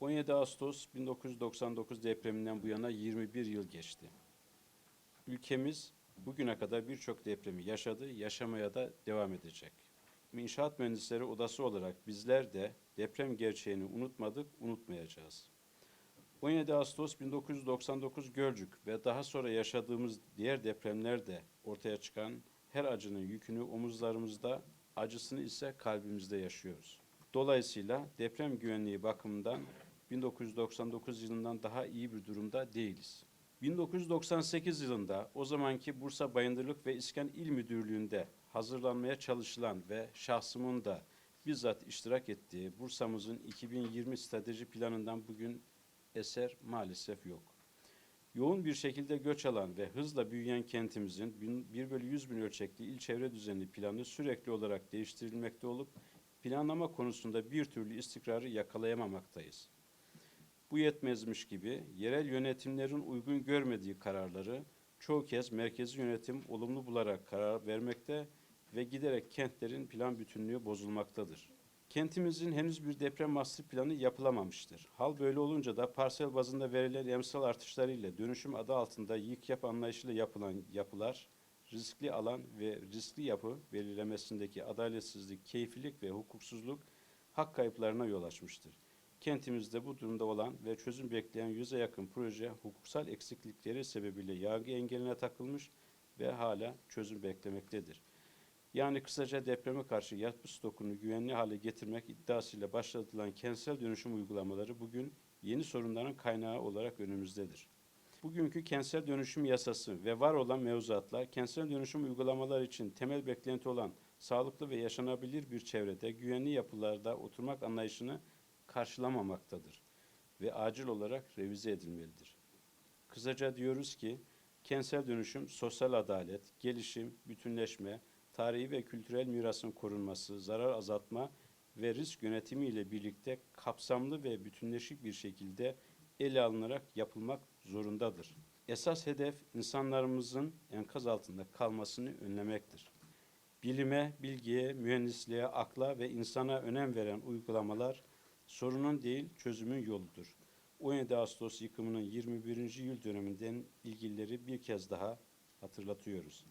17 Ağustos 1999 depreminden bu yana 21 yıl geçti. Ülkemiz bugüne kadar birçok depremi yaşadı, yaşamaya da devam edecek. İnşaat Mühendisleri Odası olarak bizler de deprem gerçeğini unutmadık, unutmayacağız. 17 Ağustos 1999 Gölcük ve daha sonra yaşadığımız diğer depremlerde ortaya çıkan her acının yükünü omuzlarımızda, acısını ise kalbimizde yaşıyoruz. Dolayısıyla deprem güvenliği bakımından 1999 yılından daha iyi bir durumda değiliz. 1998 yılında o zamanki Bursa Bayındırlık ve İskan İl Müdürlüğü'nde hazırlanmaya çalışılan ve şahsımın da bizzat iştirak ettiği Bursa'mızın 2020 strateji planından bugün eser maalesef yok. Yoğun bir şekilde göç alan ve hızla büyüyen kentimizin 1 bölü 100 bin ölçekli il çevre düzenli planı sürekli olarak değiştirilmekte olup planlama konusunda bir türlü istikrarı yakalayamamaktayız. Bu yetmezmiş gibi yerel yönetimlerin uygun görmediği kararları çoğu kez merkezi yönetim olumlu bularak karar vermekte ve giderek kentlerin plan bütünlüğü bozulmaktadır. Kentimizin henüz bir deprem master planı yapılamamıştır. Hal böyle olunca da parsel bazında verilen emsal artışlarıyla dönüşüm adı altında yık yap anlayışıyla yapılan yapılar, riskli alan ve riskli yapı belirlemesindeki adaletsizlik, keyfilik ve hukuksuzluk hak kayıplarına yol açmıştır. Kentimizde bu durumda olan ve çözüm bekleyen yüze yakın proje hukuksal eksiklikleri sebebiyle yargı engeline takılmış ve hala çözüm beklemektedir. Yani kısaca depreme karşı yapı stokunu güvenli hale getirmek iddiasıyla başlatılan kentsel dönüşüm uygulamaları bugün yeni sorunların kaynağı olarak önümüzdedir. Bugünkü kentsel dönüşüm yasası ve var olan mevzuatlar kentsel dönüşüm uygulamalar için temel beklenti olan sağlıklı ve yaşanabilir bir çevrede güvenli yapılarda oturmak anlayışını karşılamamaktadır ve acil olarak revize edilmelidir. Kısaca diyoruz ki kentsel dönüşüm sosyal adalet, gelişim, bütünleşme, tarihi ve kültürel mirasın korunması, zarar azaltma ve risk yönetimi ile birlikte kapsamlı ve bütünleşik bir şekilde ele alınarak yapılmak zorundadır. Esas hedef insanlarımızın enkaz altında kalmasını önlemektir. Bilime, bilgiye, mühendisliğe, akla ve insana önem veren uygulamalar sorunun değil çözümün yoludur. 17 Ağustos yıkımının 21. yıl döneminden ilgilileri bir kez daha hatırlatıyoruz.